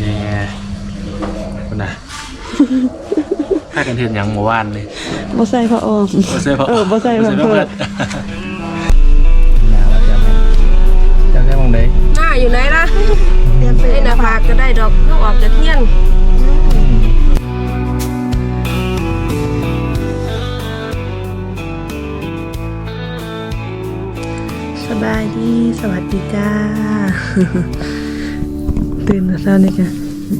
แง่คุณน่ะพากันเห็นอย่างเมื่อวานเลยบ่ใส่ผ้าอ้อม บ่ใช่เพราะเออบ่ใส่บ่เพิ่ใช่นเพราะเพิ่เพื่อนนน่าว่าจำได้จำได้มองได้หน้าอยู่ไหนล่ะเตรียมไปหน้าผากก็ได้ดอกลูกออกจากเที่ยงสบายดี สวัสดีจ้า ตื่นมาเช้านี่กัน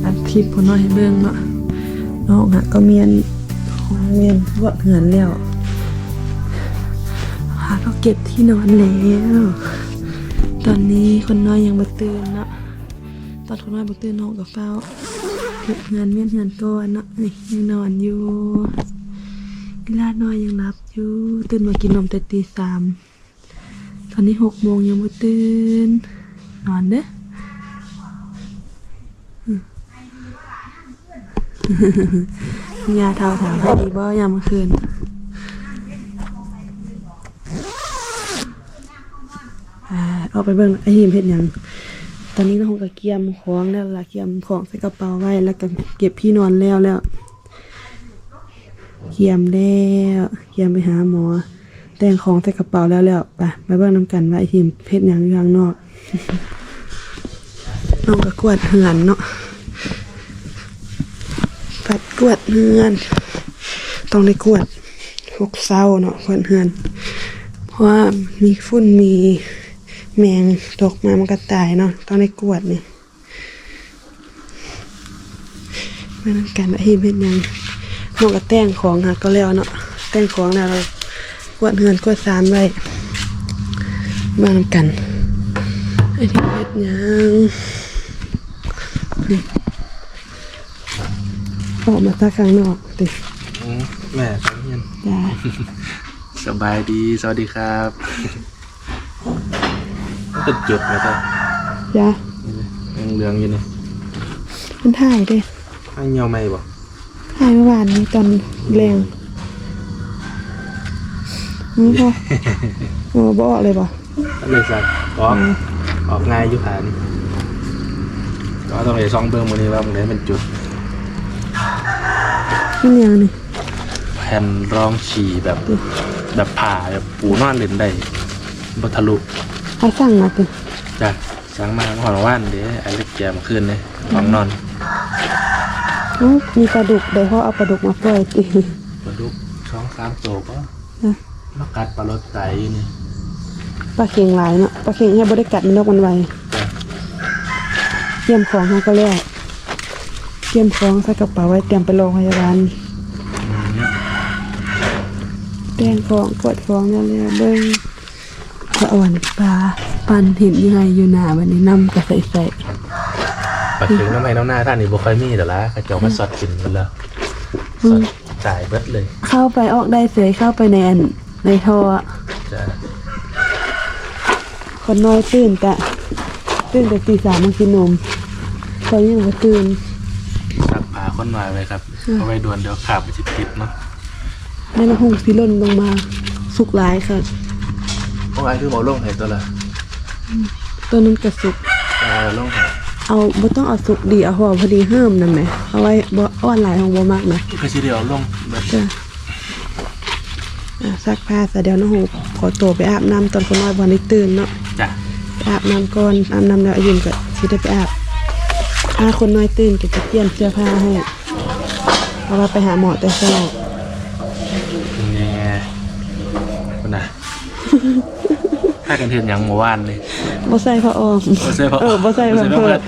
อัดคลิปพอน้อยให้เบิ่งเนาะน้องอะก็เมียนของเมียนว่าเหือนแล้วหาเราเก็บที่นอนแล้วตอนนี้คนน้อยยังบ่ตื่นเนาะตอนคนน้อยบ่ตื่นน้องกับเฝ้าเก็บเหือนเมียนเหือนก่อนเนาะนี่ยังนอนอยู่เวลาน้อยยังหลับอยู่ตื่นมากินนมแต่ตีสามตอนนี้หกโมงยังไม่ตื่นนอนเด้อ ยาเท่าถามพอดีบ่ยามเมื่อคืนอ่าเอาไปเบิ่งไอ้หิมเฮ็ดยัง ตอนนี้เราคงกะเกียมของแล้วละเกียมของใส่กระเป๋าไว้แล้วก็เก็บที่นอนแล้วแล้วเกียมแล้วเกียมไปหาหมอ แต่งของใส่กระเป๋าแล้วแล้วไปไปเบิ่งน้ำกันว่าไอทีมเพชรยังอยู่ข้างนอกน้องก็กวาดเหือนเนาะ ปัดกวดเหือน ต้องได้กวดหกเศร้าเนาะกวดเหือน เพราะว่ามีฝุ่นมีแมงตกมามันก็ตายเนาะต้องได้กวดนี่มาน้ำกันว่าไอทีมเพชรยังน้องก็แต่งของค่ะก็แล้วเนาะแต่งของแล้วเรากวดเฮือนกวดซานไว้มานำกันไอ้ที่เฮ็ดหยังนี่ ออกมาตาข้างนอกติอืมแม่ตอนเย็นจ้าสบายดีสวัสดีครับตึกจุดแล้วก็จ้ายังเหลืองอยู่นี่มันถ่ายเด้ให้เหี่ยวไหมบ่ถ่ายเมื่อวานนี้ตอนแรงนี่พอเออบ่ออกเลยบ่ก็เลยสักออกออกง่ายอยู่ขานี่ก็ต้องไปซองเบิ่งมื้อนี้ว่ามื้อไหนเป็นจุด นี่ยังนี่แผ่นรองฉี่แบบแบบผ่าแบบปูนอนเล่นได้บ่ทะลุเขาสั่งมาติจากสังมาหอนว่านเด้ไอ้เล็กแกมาขึ้นเลยห้องนอนอู้มีปลาดุกเดี๋ยวเขาเอาปลาดุกมาปล่อยติปลาดุกช่องสามโตก็นะมากัดปลารถไตอยู่นี่ปลาเข็งหลายเนาะปลาเข็งเนี่ยบ่ได้กัดมันนอกมันไวจ้ะเตรียมของเขาก็แล้วเตรียมของใส่กระเป๋าไว้เตรียมไปโรงพยาบาลอืมเตรียมของกดของนั่นเลยเบิ้งสะอ่อนปลาปันเห็นยังไงอยู่หนาวันนี้น้ำกระใส่ใส่ปลาเข็งน้ำไม้น้ำหน้าท่านนี่บ่ค่อยมีแต่ละกระเจอกมาสอดกินกันแล้วสอดจ่ายเบิดเลย เข้าไปออกได้เสยเข้าไปในอันในท่ออะจะคนน้อยตื่นแต่ตื่นแต่ตีสามมากินนมเขายังไม่ตื่น ซักผ้าคนมาไว้ครับเอาไว้ด่วนเดี๋ยวขาบไปจิตติดเนาะในละหงสิล่นลงมาสุกหลายค่ะ พวกไอ้คือหมอลงให้ตัวละตัวนั้นกระสุกเอาลงให้เอาบ่ต้องเอาสุกดีเอาห่อพอดีเฮิ่มนั่นไหมเอาไว้บ่อ่อนหลายของบ่มากนะคือสิเดียวลงเบิดจ้ะอะซักผ้าแต่เดี๋ยวน้องหูขอตัวไปอาบน้ำตอนคนน้อยวันนี้ตื่นเนาะ จ้ะไปอาบน้ำก่อนอาบน้ำแล้วอายุนก็สิได้ไปอาบถ้าคนน้อยตื่นก็จะเปลี่ยนเสื้อผ้าให้ เพราะว่าไปหาหมอแต่เช้าแง่คุณน่ะพากันเห็นอย่างเมื่อวานเลยบ่ใส่ผ้าอ้อมบ่ใช่เพราะเออบ่ใส่บ่ผ้าใช่เพราะเพิ่เพื่อมน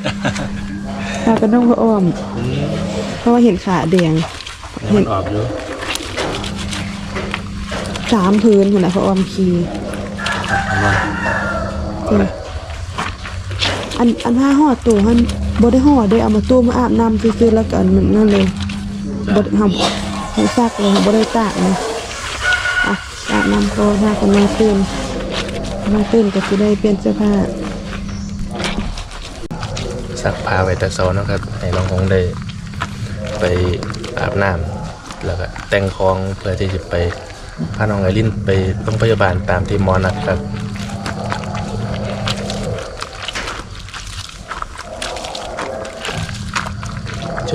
พากันนุ่งผ้าอ้อมอืมเพราะว่าเห็นขาแดงเห็นออกอยู่สามพื้นคนน่ะผ้าอ้อมขี่อะเอามาจ้ะอันอันห้าห่อตู้หันบ่ได้ห่อได้เอามาตู้มาอาบน้ำซื่อๆแล้วก็อันมันนั่นเลย บดทำให้ซักเลยบดได้ตากนะอะอาบน้ำโตหน้ากันมาตื่นมาตื่นก็จะได้เปลี่ยนเสื้อผ้าซักผ้าไว้แต่เช้าเนาะครับให้น้องคงได้ไปอาบน้ำแล้วก็แต่งของเพื่อที่จะไปพาน้องไอรินไปโรงพยาบาลตามที่หมอนัดครับ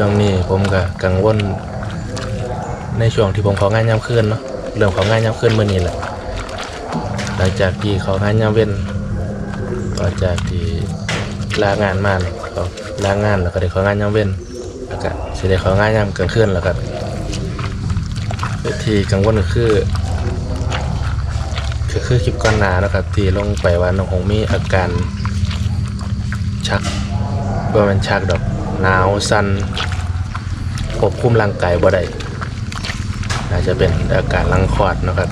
ช่วงนี้ผมก็กังวลในช่วงที่ผมของานยามคืนเนาะเรื่องของงานยามคืนเมื้อนี้แหละหลังจากที่ขางานยามเว้นต่อจากที่ลางานมาเนี่ยเขาลางานแล้วก็ได้ของานยามเว้นแล้วก็สิได้ของานยามกลางคืนแล้วก็ที่กังวลก็คือคือคือคลิปก่อนหน้านะครับ ที่ลงไปว่าน้องหงมีอาการชักบ่แม่นชักดอก หนาวสั่นควบคุมร่างกายบ่ได้อาจจะเป็นอาการลังคลอดนะครับ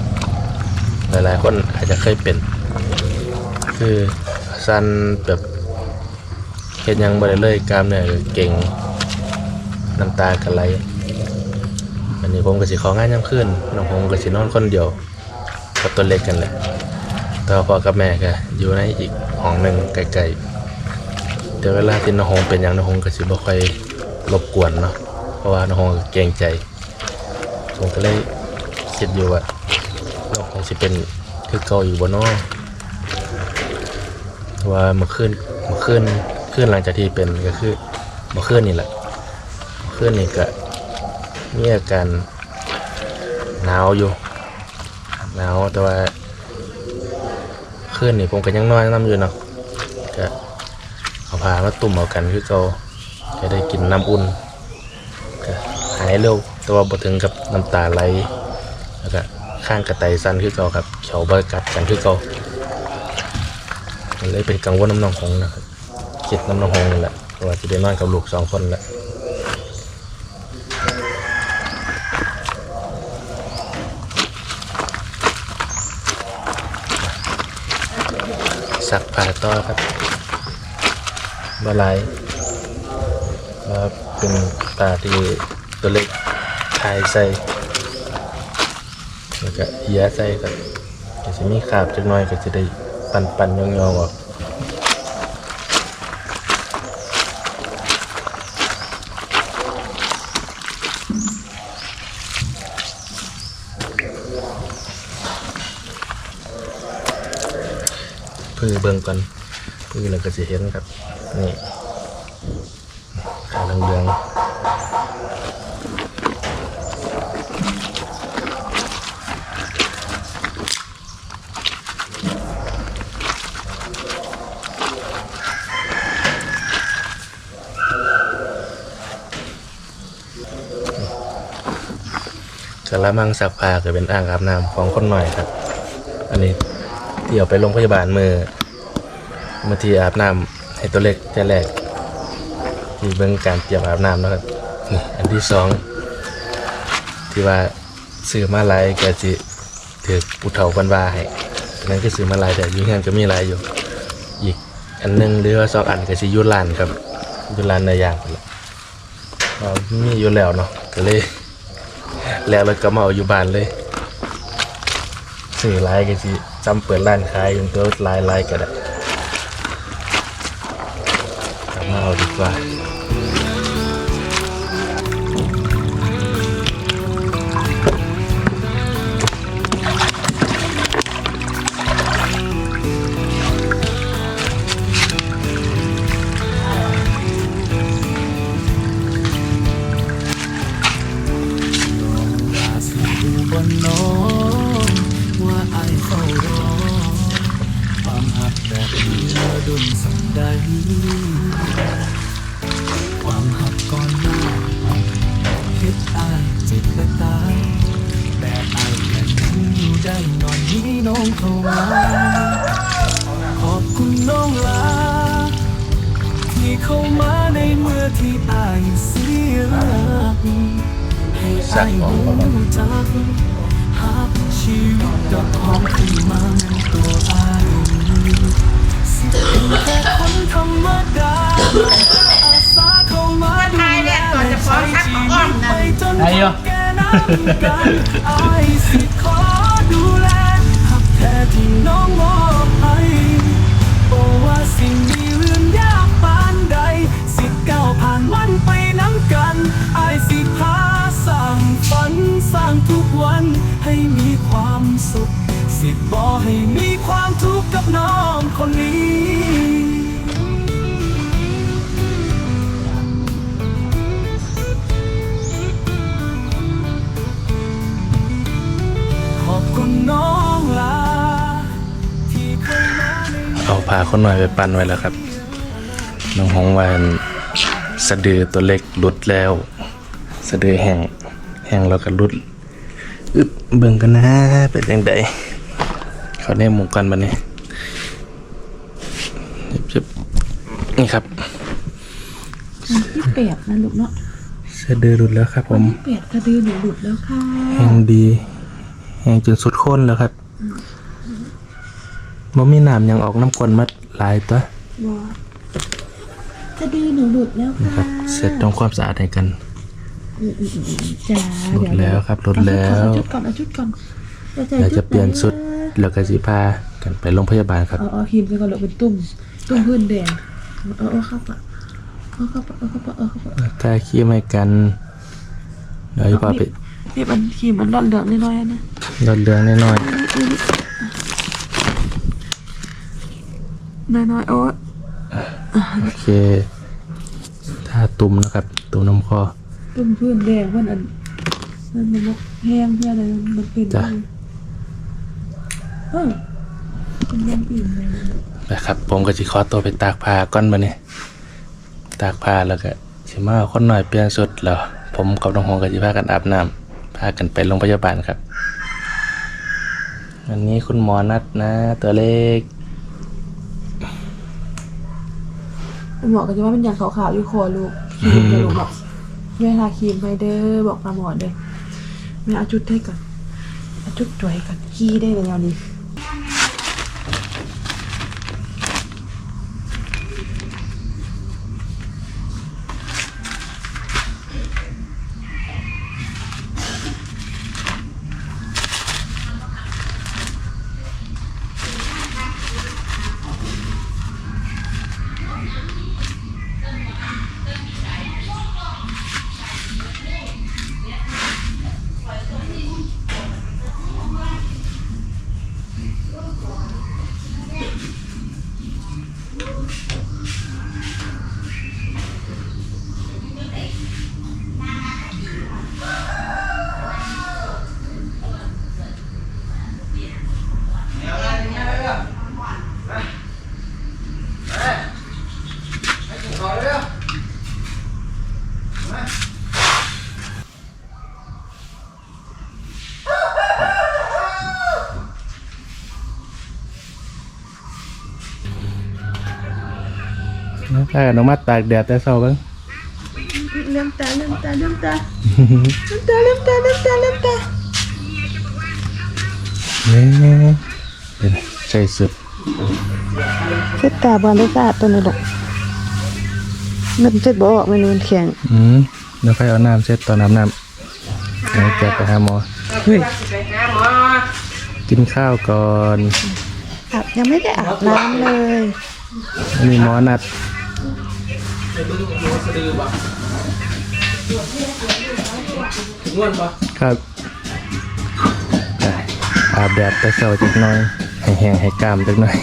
หลายๆคนอาจจะเคยเป็น คือสั่นแบบเฮ็ดหยังบ่ได้เลยกล้ามเนื้อเก่งน้ำตาก็ไหลอันนี้ผมก็สิของ่านยามคืนน้องผมก็สินอนคนเดียวกับตัวเล็กกันแหละแต่ว่าพ่อกับแม่ก็อยู่ในอีกห้องหนึ่งไกลๆ เดี๋ยวเวลาที่น้องหงเป็นอย่างน้องหงก็สิบ่ค่อยรบกวนเนาะเพราะว่าน้องหงก็เกรงใจผมก็เลยคิดอยู่ว่าน้องหงสิเป็นคือเก่าอยู่บ่เนาะว่าเมื่อคืนเมื่อคืนคืนหลังจากที่เป็นก็คือเมื่อคืนนี่แหละเมื่อคืนนี่ก็มีอาการหนาวอยู่หนาวแต่ว่าคืนนี่ผมก็ยังนอนน้ำอยู่เนาะก็ เอามาตุ่มเอากันคือเก่าจะได้กินน้ำอุ่นหายเร็วแต่ว่าบ่ถึงกับน้ำตาไหลแล้วก็ข้างกระไตสั่นคือเก่าครับเขียวบ่กัดกันคือเก่าเลยเป็นกังวลน้ำนองของนะครับคิดน้ำนองของนี่แหละเราะว่าจะได้นอนกับลูกสองคนแหละสักผ้าต่อครับ บาลายมาเป็นตาที่ตัวเล็กทายใส่แล้วก็เหียใส่ครับก็จะมีขาบจักหน่อยก็จะได้ปันปันยองๆออกพือเบิ่งก่อนพือแล้วก็จะเห็นครับ นี่ขาเหลืองๆกระมังซักผ้าก็เป็นอ่างอาบน้ำของคนหน่อยครับ อันนี้เดี๋ยวไปโรงพยาบาลมือเมื่อที่อาบน้ำ ให้ตัวเล็กแต่แรกที่เบิ่งการเตรียมอาบน้ำนะครับนี่อันที่สองที่ว่าซื้อมาลายก็สิถือผู้เฒ่าบันวาให้นั้นก็ซื้อมาลายแต่อยุ่งงานก็มีลายอยู่ อีกอันหนึงหรือว่าสองอันก็สิยุลานครับยุลานเนื้อย่างกันและเรามีอยู่แล้วเนาะก็เลย แล้วเราก็มาเอาอยู่บ้านเลยสื่อไลน์กันสิจำเปิดร้านขายจนตัวไลน์ไลน์ก็ได้ เอา องเข้ามาขอบคุณน้องลา ที่เข้ามาในเมื่อที่อายเสียรักให้อายรู้จักหากชีวิตดอกหอมขึ้นมาในตัวอายสิเป็นแค่คนธรรมดาอาสาเข้ามาดูแลใช้ชีวิตไปจนแก่น้ำกันอายสิขอ ไม่มีความทุกข์กับน้องคนนี้เอาพาคนหน่อยไปปั้นไว้แล้วครับ น้องหงวานสะดือตัวเล็กหลุดแล้ว สะดือแห้งแห้งแล้วก็หลุดอึบเบิ่งกันนะเป็นยังไง เขาเนี่ยหมูกันบันนี้ยิบๆนี่ครับที่เปียกนะลูกเนาะสะดือหลุดแล้วครับ ผมเปียกกระดือหนูหลุดแล้วค่ะแห้งดีแห้งจนสุดโค้นแล้วครับบ่มีน้ำยังออกน้ำกลนมาหลายตัวบอจะดือหนูหลุดแล้วนะค่ะครับเสร็จทำความสะอาดให้กันจ้าหลุดแล้วครับหลุดแล้วเอาชุดก่อนเอาชุดก่อนเอาใจเราจะเปลี่ยนชุดไห แล้วก็สีพากันไปโรงพยาบาลครับเอาเอาครีมไปก่อนลูกเป็นตุ่มตุ่มพื้นแดงเอาเอาเข้าปะเอาเข้าปะเอาเข้าปะเอาเข้าปะถ้าขี้ไม่กันเดี๋ยวจะพาไปนี่มันครีมมันร่อนเหลืองน้อยๆนะยอดเรืองน้อยน้อยๆโอ๊ยๆโอเค ถ้าตุ่มนะครับ ตุ่มน้ำคอตุ่มพื้นแดงเพื่อนอันมันมันบกแห้งเพื่อนอะไรมันเป็นจ้ะเออเป็ นยังอิ่มเลยนะครับ ผมก็จะขอตัวไปตากผ้าก่อนมาเนี่ยตากผ้าแล้วก็สิมาเอาคนหน่อยเปลี่ยนชุดแล้วผมกับน้องหงก็จะพากันอาบน้ำพากันไปโรงพยาบาลครับวันนี้คุณหมอนัดนะ ตัวเล็กหมอก็จะว่ามันอย่างขาวๆอยู่คอลูกครีมจะลูกบอกแม่ทาครีมไปเด้อบอกตาหมอเด้อแม่เอาจุดให้ก่อนเอาจุดตัวให้ก่อนขี้ได้เลยเอานี้ นะพากันออกมาตากแดดแต่เช้าเบ้างเลื่อมตาเลื่อมตาเลื่อมตาเลื่อมตาเลื่อมตาเลื่อมตาเลื่อมตานี่เป็นใจสุดเช็ดตาบอลได้สะอาดตัวนี้ลูกมันเช็ดบ่ออกมันมันแข็งอืมเดี๋ยวค่อยเอาน้ำเช็ดตอนน้ำน้ำเดี๋ยวจะไปหาหมอเฮ้ยไปหาหมอกินข้าวก่อนอาบยังไม่ได้อาบน้ำเลย มีหมอนัด ครับอาบแดดไปเช้าจักหน่อย ให้แห้งให้กล้ามจักหน่อย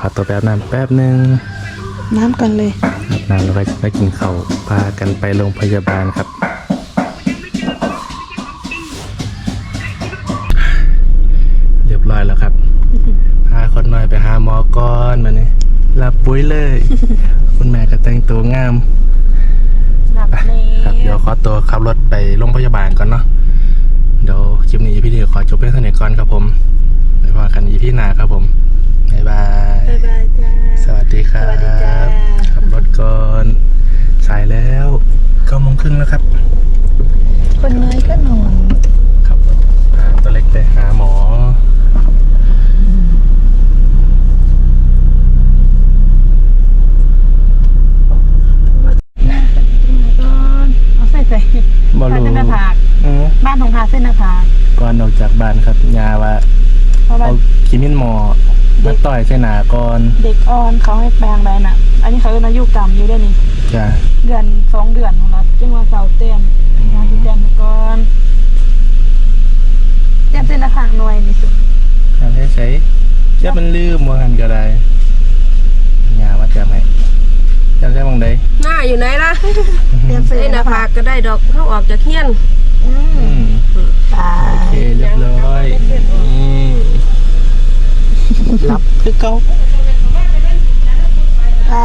ขอตัวแป๊บน้ำแป๊บหนึ่งน้ำกันเลยอาบน้ำแล้วไปกินข้าวพากันไปโรงพยาบาลครับ เนี่ยรับปุ้ยเลย คุณแม่ก็แต่งตัวงามหลับในครับเดี๋ยวขอตัวขับรถไปโรงพยาบาลก่อนเนาะเดี๋ยวคลิปนี้พี่ดีขอจบเพียงเท่านี้ก่อนครับผมไว้พบกันอีพี่หนาครับผมบ๊ายบายบ๊ายบายจ้าสวัสดีครับสวัสดีจ้าขับรถก่อนสายแล้วเก้าโมงครึ่งแล้วครับ คนน้อยก็นอนขับรถพาตัวเล็กไปหาหมอ เอาใส่ใส่ บอลู เส้นหน้าผาก อืม บ้านของทา เส้นหน้าผากก่อนออกจากบ้านครับยาว่าเพราะว่าเอาคิมินหมอมาต่อยใส่หนาก่อนเด็กอ่อนเขาให้แปลงใบน่ะ อันนี้เขาเป็นอายุกรรมอยู่ได้นี่ จ้ะเดือนสองเดือนของเราจึงว่าเสาเต็มยาที่เต็มไปก่อนเต็มเส้นหน้าผากหน่อยนี่สุดทำให้ใช้เจะมันลืมว่าหันก็ได้ยาว่าจะไหมจำได้บ้างได้หน้าอยู่ไหนล่ะเต็มเส้นไอ้หหน้าน้าผาผากกก็ได้ดอกเขาออกจากเฮียนอืมอืมตา โอเคเรียบร้อยนี่รับคือเก่าอ่า